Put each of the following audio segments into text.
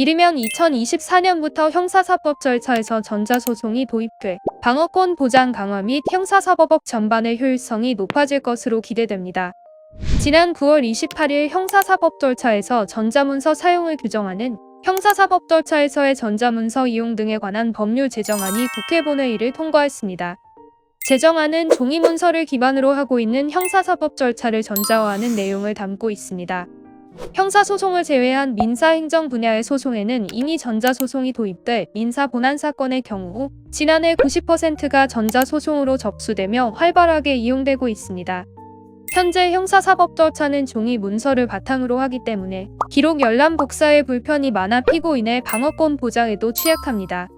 이르면 2024년부터 형사사법 절차에서 전자소송이 도입돼 방어권 보장 강화 및 형사사법법 전반의 효율성이 높아질 것으로 기대됩니다. 지난 9월 28일 형사사법 절차에서 전자문서 사용을 규정하는 형사사법 절차에서의 전자문서 이용 등에 관한 법률 제정안이 국회 본회의를 통과했습니다. 제정안은 종이문서를 기반으로 하고 있는 형사사법 절차를 전자화하는 내용을 담고 있습니다. 형사소송을 제외한 민사행정 분야의 소송에는 이미 전자소송이 도입돼 민사본안 사건의 경우 지난해 90%가 전자소송으로 접수되며 활발하게 이용되고 있습니다. 현재 형사사법 절차는 종이 문서를 바탕으로 하기 때문에 기록 열람 복사의 불편이 많아 피고인의 방어권 보장에도 취약합니다.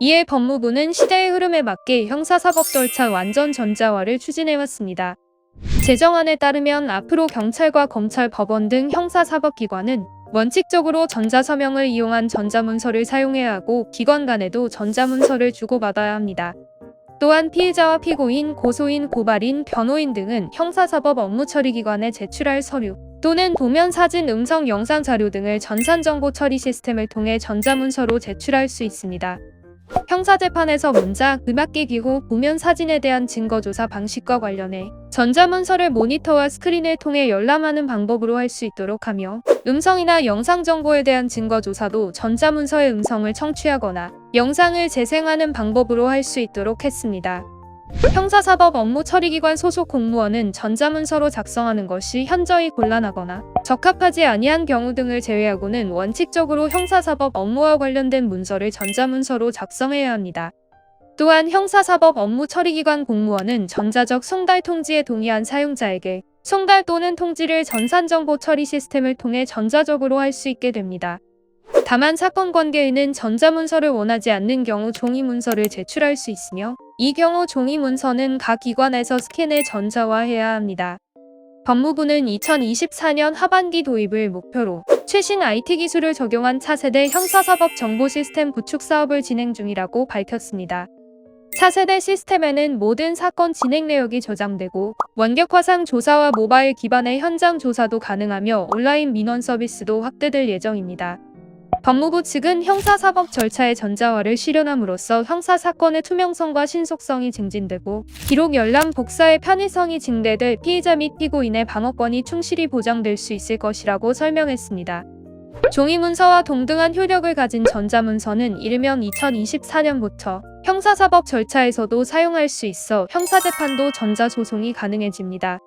이에 법무부는 시대의 흐름에 맞게 형사사법 절차 완전 전자화를 추진해왔습니다. 제정안에 따르면 앞으로 경찰과 검찰, 법원 등 형사사법기관은 원칙적으로 전자서명을 이용한 전자문서를 사용해야 하고 기관 간에도 전자문서를 주고받아야 합니다. 또한 피해자와 피고인, 고소인, 고발인, 변호인 등은 형사사법 업무처리기관에 제출할 서류 또는 도면, 사진, 음성, 영상 자료 등을 전산정보 처리 시스템을 통해 전자문서로 제출할 수 있습니다. 형사재판에서 문자, 음악기 기호, 보면 사진에 대한 증거조사 방식과 관련해 전자문서를 모니터와 스크린을 통해 열람하는 방법으로 할 수 있도록 하며 음성이나 영상 정보에 대한 증거조사도 전자문서의 음성을 청취하거나 영상을 재생하는 방법으로 할 수 있도록 했습니다. 형사사법 업무 처리기관 소속 공무원은 전자문서로 작성하는 것이 현저히 곤란하거나 적합하지 아니한 경우 등을 제외하고는 원칙적으로 형사사법 업무와 관련된 문서를 전자문서로 작성해야 합니다. 또한 형사사법 업무 처리기관 공무원은 전자적 송달 통지에 동의한 사용자에게 송달 또는 통지를 전산정보 처리 시스템을 통해 전자적으로 할 수 있게 됩니다. 다만 사건 관계에는 전자문서를 원하지 않는 경우 종이문서를 제출할 수 있으며 이 경우 종이문서는 각 기관에서 스캔해 전자화해야 합니다. 법무부는 2024년 하반기 도입을 목표로 최신 IT 기술을 적용한 차세대 형사사법 정보 시스템 구축 사업을 진행 중이라고 밝혔습니다. 차세대 시스템에는 모든 사건 진행 내역이 저장되고 원격 화상 조사와 모바일 기반의 현장 조사도 가능하며 온라인 민원 서비스도 확대될 예정입니다. 법무부 측은 형사사법 절차의 전자화를 실현함으로써 형사사건의 투명성과 신속성이 증진되고 기록 열람 복사의 편의성이 증대돼 피해자 및 피고인의 방어권이 충실히 보장될 수 있을 것이라고 설명했습니다. 종이문서와 동등한 효력을 가진 전자문서는 이르면 2024년부터 형사사법 절차에서도 사용할 수 있어 형사재판도 전자소송이 가능해집니다.